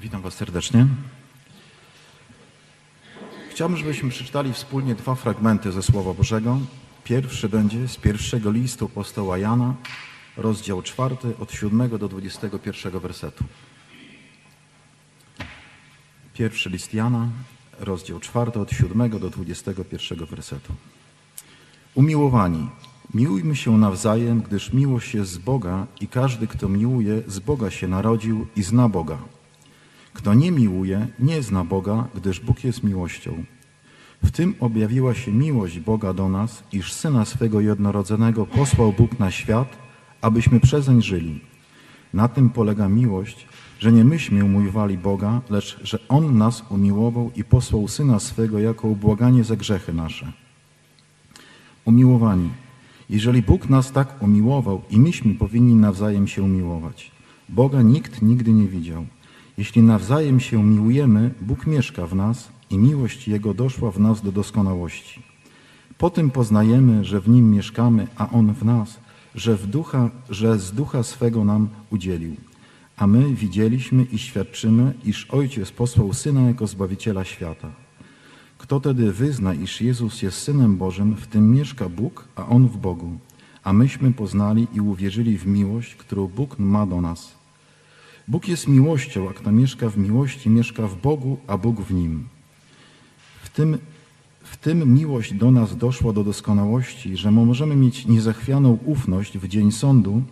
Witam Was serdecznie. Chciałbym, żebyśmy przeczytali wspólnie dwa fragmenty ze Słowa Bożego. Pierwszy będzie z pierwszego listu apostoła Jana, rozdział czwarty, od 7 do 21 wersetu. Pierwszy list Jana, rozdział czwarty, od 7 do 21 wersetu. Umiłowani, miłujmy się nawzajem, gdyż miłość jest z Boga i każdy, kto miłuje, z Boga się narodził i zna Boga. Kto nie miłuje, nie zna Boga, gdyż Bóg jest miłością. W tym objawiła się miłość Boga do nas, iż Syna swego jednorodzonego posłał Bóg na świat, abyśmy przezeń żyli. Na tym polega miłość, że nie myśmy umiłowali Boga, lecz że On nas umiłował i posłał Syna swego jako ubłaganie za grzechy nasze. Umiłowani, jeżeli Bóg nas tak umiłował i myśmy powinni nawzajem się umiłować. Boga nikt nigdy nie widział. Jeśli nawzajem się miłujemy, Bóg mieszka w nas i miłość Jego doszła w nas do doskonałości. Po tym poznajemy, że w Nim mieszkamy, a On w nas, że, w ducha, że z ducha swego nam udzielił. A my widzieliśmy i świadczymy, iż Ojciec posłał Syna jako Zbawiciela świata. Kto tedy wyzna, iż Jezus jest Synem Bożym, w tym mieszka Bóg, a On w Bogu. A myśmy poznali i uwierzyli w miłość, którą Bóg ma do nas. Bóg jest miłością, a kto mieszka w miłości, mieszka w Bogu, a Bóg w nim. W tym, w tym miłość do nas doszła do doskonałości, że możemy mieć niezachwianą ufność w dzień sądu,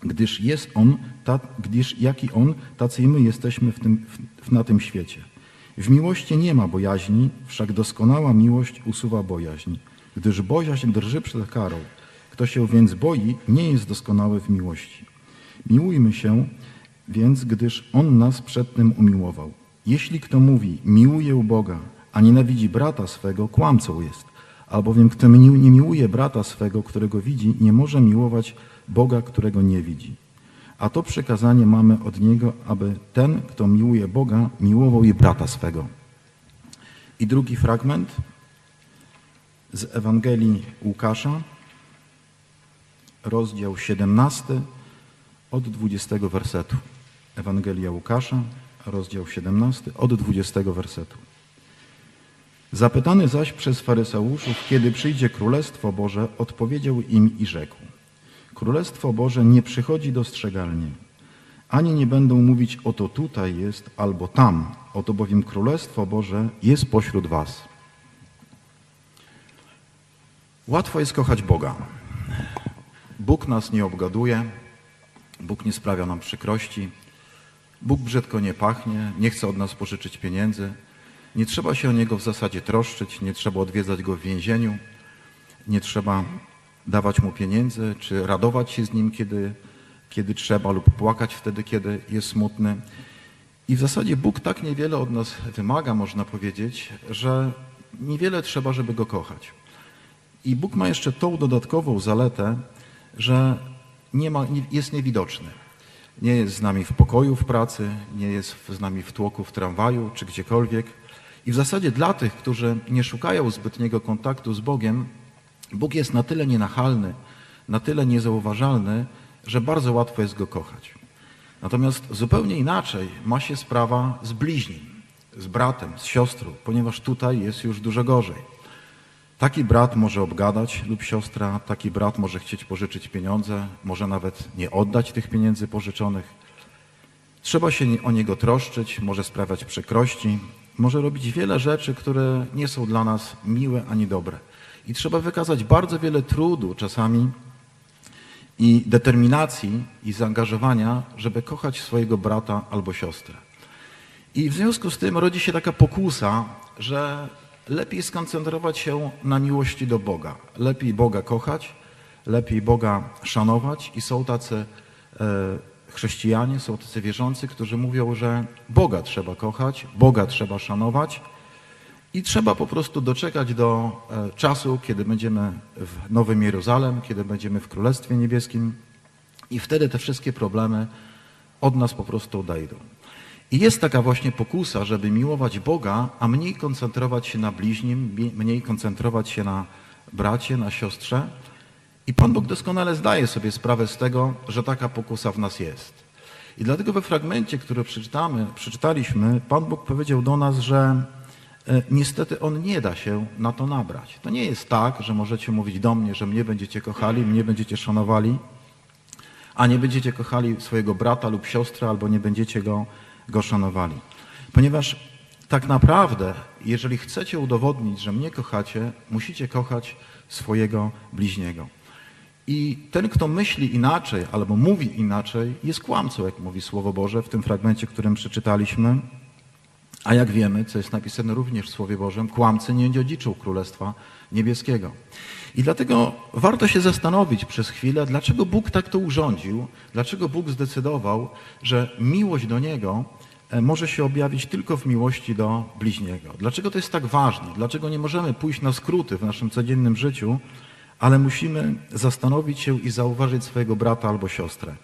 gdyż jest On, ta, gdyż jaki On, tacy i my jesteśmy w tym, w, na tym świecie. W miłości nie ma bojaźni, wszak doskonała miłość usuwa bojaźń, gdyż bojaźń drży przed karą. Kto się więc boi, nie jest doskonały w miłości. Miłujmy się, więc gdyż On nas przed tym umiłował. Jeśli kto mówi, miłuję Boga, a nienawidzi brata swego, kłamcą jest. Albowiem kto nie miłuje brata swego, którego widzi, nie może miłować Boga, którego nie widzi. A to przekazanie mamy od Niego, aby ten, kto miłuje Boga, miłował i brata swego. I drugi fragment z Ewangelii Łukasza, rozdział 17, od 20 wersetu. Ewangelia Łukasza, rozdział 17, od 20 wersetu. Zapytany zaś przez faryzeuszów, kiedy przyjdzie Królestwo Boże, odpowiedział im i rzekł. Królestwo Boże nie przychodzi dostrzegalnie, ani nie będą mówić oto tutaj jest albo tam, oto bowiem Królestwo Boże jest pośród was. Łatwo jest kochać Boga. Bóg nas nie obgaduje, Bóg nie sprawia nam przykrości, Bóg brzydko nie pachnie, nie chce od nas pożyczyć pieniędzy, nie trzeba się o Niego w zasadzie troszczyć, nie trzeba odwiedzać Go w więzieniu, nie trzeba dawać Mu pieniędzy, czy radować się z Nim, kiedy, kiedy trzeba, lub płakać wtedy, kiedy jest smutny. I w zasadzie Bóg tak niewiele od nas wymaga, można powiedzieć, że niewiele trzeba, żeby Go kochać. I Bóg ma jeszcze tą dodatkową zaletę, że nie ma, jest niewidoczny. Nie jest z nami w pokoju w pracy, nie jest z nami w tłoku w tramwaju czy gdziekolwiek. I w zasadzie dla tych, którzy nie szukają zbytniego kontaktu z Bogiem, Bóg jest na tyle nienachalny, na tyle niezauważalny, że bardzo łatwo jest Go kochać. Natomiast zupełnie inaczej ma się sprawa z bliźnim, z bratem, z siostrą, ponieważ tutaj jest już dużo gorzej. Taki brat może obgadać lub siostra, taki brat może chcieć pożyczyć pieniądze, może nawet nie oddać tych pieniędzy pożyczonych. Trzeba się o niego troszczyć, może sprawiać przykrości, może robić wiele rzeczy, które nie są dla nas miłe ani dobre. I trzeba wykazać bardzo wiele trudu czasami i determinacji i zaangażowania, żeby kochać swojego brata albo siostrę. I w związku z tym rodzi się taka pokusa, że lepiej skoncentrować się na miłości do Boga. Lepiej Boga kochać, lepiej Boga szanować i są tacy e, chrześcijanie, są tacy wierzący, którzy mówią, że Boga trzeba kochać, Boga trzeba szanować i trzeba po prostu doczekać do e, czasu, kiedy będziemy w Nowym Jeruzalem, kiedy będziemy w Królestwie Niebieskim i wtedy te wszystkie problemy od nas po prostu odejdą. I jest taka właśnie pokusa, żeby miłować Boga, a mniej koncentrować się na bliźnim, mniej koncentrować się na bracie, na siostrze. I Pan Bóg doskonale zdaje sobie sprawę z tego, że taka pokusa w nas jest. I dlatego we fragmencie, który przeczytamy, przeczytaliśmy, Pan Bóg powiedział do nas, że e, niestety On nie da się na to nabrać. To nie jest tak, że możecie mówić do mnie, że mnie będziecie kochali, mnie będziecie szanowali, a nie będziecie kochali swojego brata lub siostrę, albo nie będziecie go, go szanowali. Ponieważ tak naprawdę, jeżeli chcecie udowodnić, że mnie kochacie, musicie kochać swojego bliźniego. I ten, kto myśli inaczej albo mówi inaczej, jest kłamcą, jak mówi Słowo Boże w tym fragmencie, którym przeczytaliśmy. A jak wiemy, co jest napisane również w Słowie Bożym, kłamcy nie dziedziczą Królestwa Niebieskiego. I dlatego warto się zastanowić przez chwilę, dlaczego Bóg tak to urządził, dlaczego Bóg zdecydował, że miłość do Niego e, może się objawić tylko w miłości do bliźniego. Dlaczego to jest tak ważne? Dlaczego nie możemy pójść na skróty w naszym codziennym życiu, ale musimy zastanowić się i zauważyć swojego brata albo siostrę?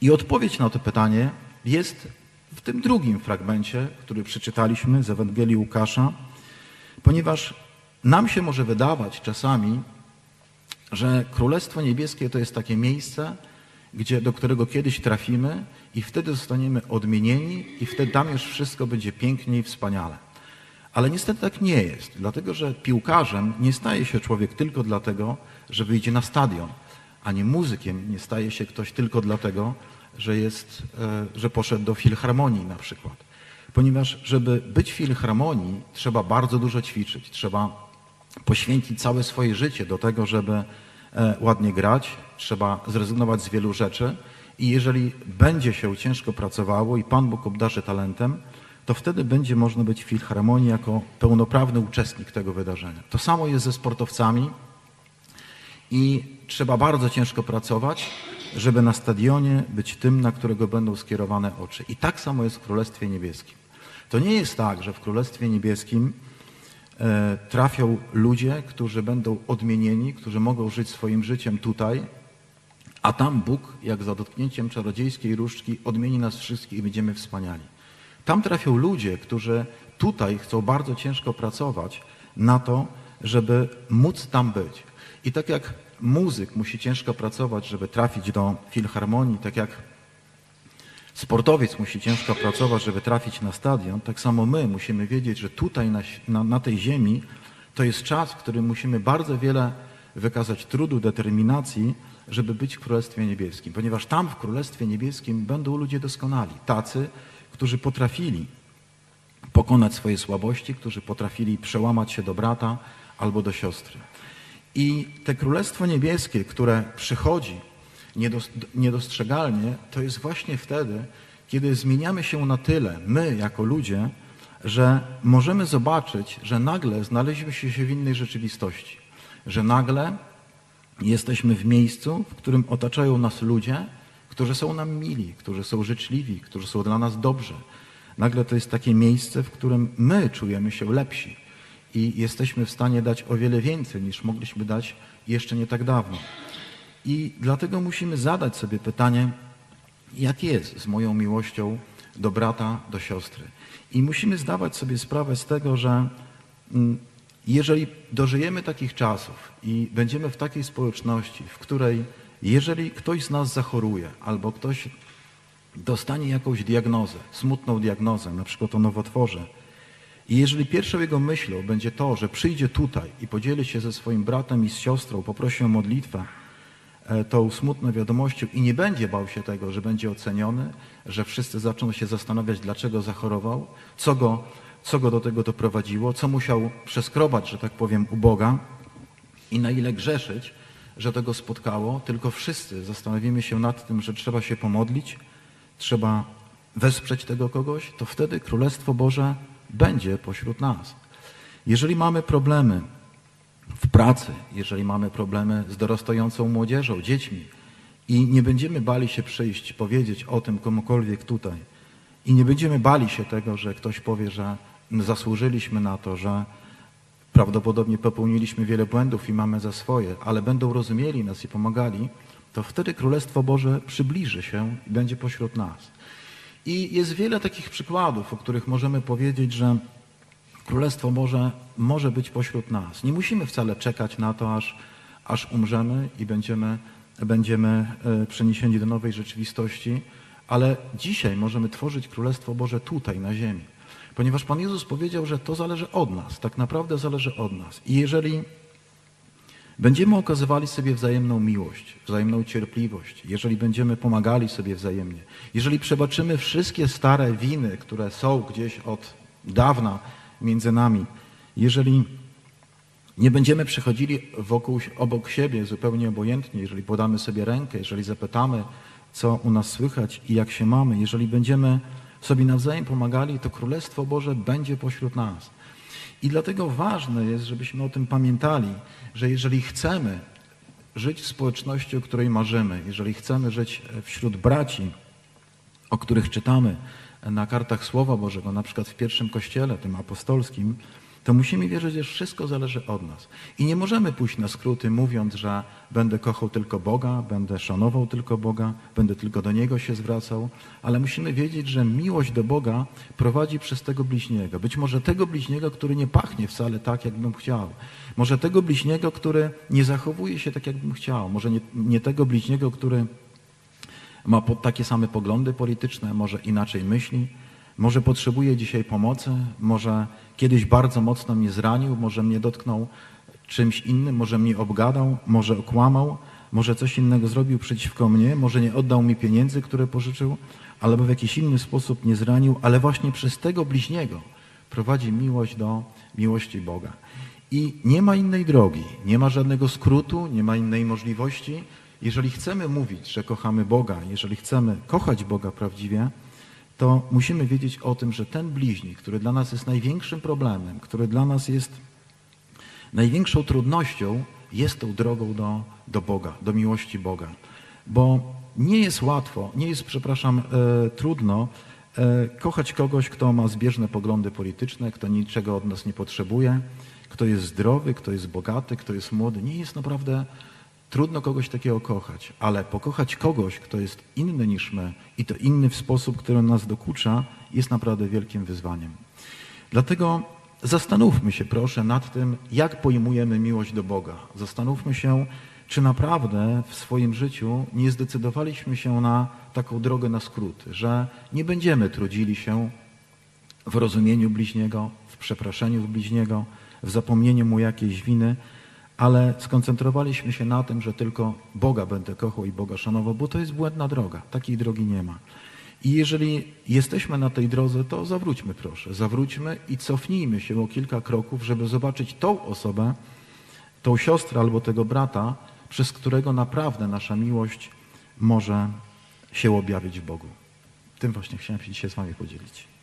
I odpowiedź na to pytanie jest w tym drugim fragmencie, który przeczytaliśmy z Ewangelii Łukasza, ponieważ nam się może wydawać czasami, że Królestwo Niebieskie to jest takie miejsce, gdzie, do którego kiedyś trafimy i wtedy zostaniemy odmienieni i wtedy tam już wszystko będzie pięknie i wspaniale. Ale niestety tak nie jest, dlatego że piłkarzem nie staje się człowiek tylko dlatego, że wyjdzie na stadion, ani muzykiem nie staje się ktoś tylko dlatego, że, jest, e, że poszedł do filharmonii na przykład. Ponieważ, żeby być w filharmonii, trzeba bardzo dużo ćwiczyć, trzeba poświęcić całe swoje życie do tego, żeby e, ładnie grać, trzeba zrezygnować z wielu rzeczy i jeżeli będzie się ciężko pracowało i Pan Bóg obdarzy talentem, to wtedy będzie można być w filharmonii jako pełnoprawny uczestnik tego wydarzenia. To samo jest ze sportowcami i trzeba bardzo ciężko pracować, żeby na stadionie być tym, na którego będą skierowane oczy. I tak samo jest w Królestwie Niebieskim. To nie jest tak, że w Królestwie Niebieskim e, trafią ludzie, którzy będą odmienieni, którzy mogą żyć swoim życiem tutaj, a tam Bóg, jak za dotknięciem czarodziejskiej różdżki, odmieni nas wszystkich i będziemy wspaniali. Tam trafią ludzie, którzy tutaj chcą bardzo ciężko pracować na to, żeby móc tam być. I tak jak muzyk musi ciężko pracować, żeby trafić do filharmonii, tak jak sportowiec musi ciężko pracować, żeby trafić na stadion, tak samo my musimy wiedzieć, że tutaj na, na, na tej ziemi to jest czas, w którym musimy bardzo wiele wykazać trudu, determinacji, żeby być w Królestwie Niebieskim. Ponieważ tam w Królestwie Niebieskim będą ludzie doskonali, tacy, którzy potrafili pokonać swoje słabości, którzy potrafili przełamać się do brata albo do siostry. I te Królestwo Niebieskie, które przychodzi niedos- niedostrzegalnie, to jest właśnie wtedy, kiedy zmieniamy się na tyle, my jako ludzie, że możemy zobaczyć, że nagle znaleźliśmy się w innej rzeczywistości, że nagle jesteśmy w miejscu, w którym otaczają nas ludzie, którzy są nam mili, którzy są życzliwi, którzy są dla nas dobrzy. Nagle to jest takie miejsce, w którym my czujemy się lepsi i jesteśmy w stanie dać o wiele więcej niż mogliśmy dać jeszcze nie tak dawno. I dlatego musimy zadać sobie pytanie, jak jest z moją miłością do brata, do siostry. I musimy zdawać sobie sprawę z tego, że mm, jeżeli dożyjemy takich czasów i będziemy w takiej społeczności, w której jeżeli ktoś z nas zachoruje albo ktoś dostanie jakąś diagnozę, smutną diagnozę, na przykład o nowotworze, i jeżeli pierwszą jego myślą będzie to, że przyjdzie tutaj i podzieli się ze swoim bratem i z siostrą, poprosi o modlitwę, e, tą smutną wiadomością i nie będzie bał się tego, że będzie oceniony, że wszyscy zaczną się zastanawiać, dlaczego zachorował, co go, co go do tego doprowadziło, co musiał przeskrobać, że tak powiem, u Boga i na ile grzeszyć, że to go spotkało, tylko wszyscy zastanowimy się nad tym, że trzeba się pomodlić, trzeba wesprzeć tego kogoś, to wtedy Królestwo Boże będzie pośród nas. Jeżeli mamy problemy w pracy, jeżeli mamy problemy z dorastającą młodzieżą, dziećmi i nie będziemy bali się przyjść, powiedzieć o tym komukolwiek tutaj i nie będziemy bali się tego, że ktoś powie, że my zasłużyliśmy na to, że prawdopodobnie popełniliśmy wiele błędów i mamy za swoje, ale będą rozumieli nas i pomagali, to wtedy Królestwo Boże przybliży się i będzie pośród nas. I jest wiele takich przykładów, o których możemy powiedzieć, że Królestwo Boże może być pośród nas. Nie musimy wcale czekać na to, aż, aż umrzemy i będziemy, będziemy e, przeniesieni do nowej rzeczywistości, ale dzisiaj możemy tworzyć Królestwo Boże tutaj, na ziemi. Ponieważ Pan Jezus powiedział, że to zależy od nas, tak naprawdę zależy od nas. I jeżeli będziemy okazywali sobie wzajemną miłość, wzajemną cierpliwość, jeżeli będziemy pomagali sobie wzajemnie, jeżeli przebaczymy wszystkie stare winy, które są gdzieś od dawna między nami, jeżeli nie będziemy przechodzili wokół, obok siebie zupełnie obojętnie, jeżeli podamy sobie rękę, jeżeli zapytamy, co u nas słychać i jak się mamy, jeżeli będziemy sobie nawzajem pomagali, to Królestwo Boże będzie pośród nas. I dlatego ważne jest, żebyśmy o tym pamiętali, że jeżeli chcemy żyć w społeczności, o której marzymy, jeżeli chcemy żyć wśród braci, o których czytamy na kartach Słowa Bożego, na przykład w pierwszym kościele, tym apostolskim, to musimy wierzyć, że wszystko zależy od nas. I nie możemy pójść na skróty, mówiąc, że będę kochał tylko Boga, będę szanował tylko Boga, będę tylko do Niego się zwracał, ale musimy wiedzieć, że miłość do Boga prowadzi przez tego bliźniego. Być może tego bliźniego, który nie pachnie wcale tak, jakbym chciał. Może tego bliźniego, który nie zachowuje się tak, jakbym chciał. Może nie, nie tego bliźniego, który ma takie same poglądy polityczne, może inaczej myśli, może potrzebuje dzisiaj pomocy, może kiedyś bardzo mocno mnie zranił, może mnie dotknął czymś innym, może mnie obgadał, może okłamał, może coś innego zrobił przeciwko mnie, może nie oddał mi pieniędzy, które pożyczył, albo w jakiś inny sposób mnie zranił, ale właśnie przez tego bliźniego prowadzi miłość do miłości Boga. I nie ma innej drogi, nie ma żadnego skrótu, nie ma innej możliwości. Jeżeli chcemy mówić, że kochamy Boga, jeżeli chcemy kochać Boga prawdziwie, to musimy wiedzieć o tym, że ten bliźnik, który dla nas jest największym problemem, który dla nas jest największą trudnością, jest tą drogą do, do Boga, do miłości Boga. Bo nie jest łatwo, nie jest, przepraszam, e, trudno e, kochać kogoś, kto ma zbieżne poglądy polityczne, kto niczego od nas nie potrzebuje, kto jest zdrowy, kto jest bogaty, kto jest młody. Nie jest naprawdę trudno kogoś takiego kochać, ale pokochać kogoś, kto jest inny niż my i to inny w sposób, który nas dokucza, jest naprawdę wielkim wyzwaniem. Dlatego zastanówmy się proszę nad tym, jak pojmujemy miłość do Boga. Zastanówmy się, czy naprawdę w swoim życiu nie zdecydowaliśmy się na taką drogę na skróty, że nie będziemy trudzili się w rozumieniu bliźniego, w przeproszeniu bliźniego, w zapomnieniu mu jakiejś winy, ale skoncentrowaliśmy się na tym, że tylko Boga będę kochał i Boga szanował, bo to jest błędna droga. Takiej drogi nie ma. I jeżeli jesteśmy na tej drodze, to zawróćmy proszę, zawróćmy i cofnijmy się o kilka kroków, żeby zobaczyć tą osobę, tą siostrę albo tego brata, przez którego naprawdę nasza miłość może się objawić w Bogu. Tym właśnie chciałem się dzisiaj z Wami podzielić.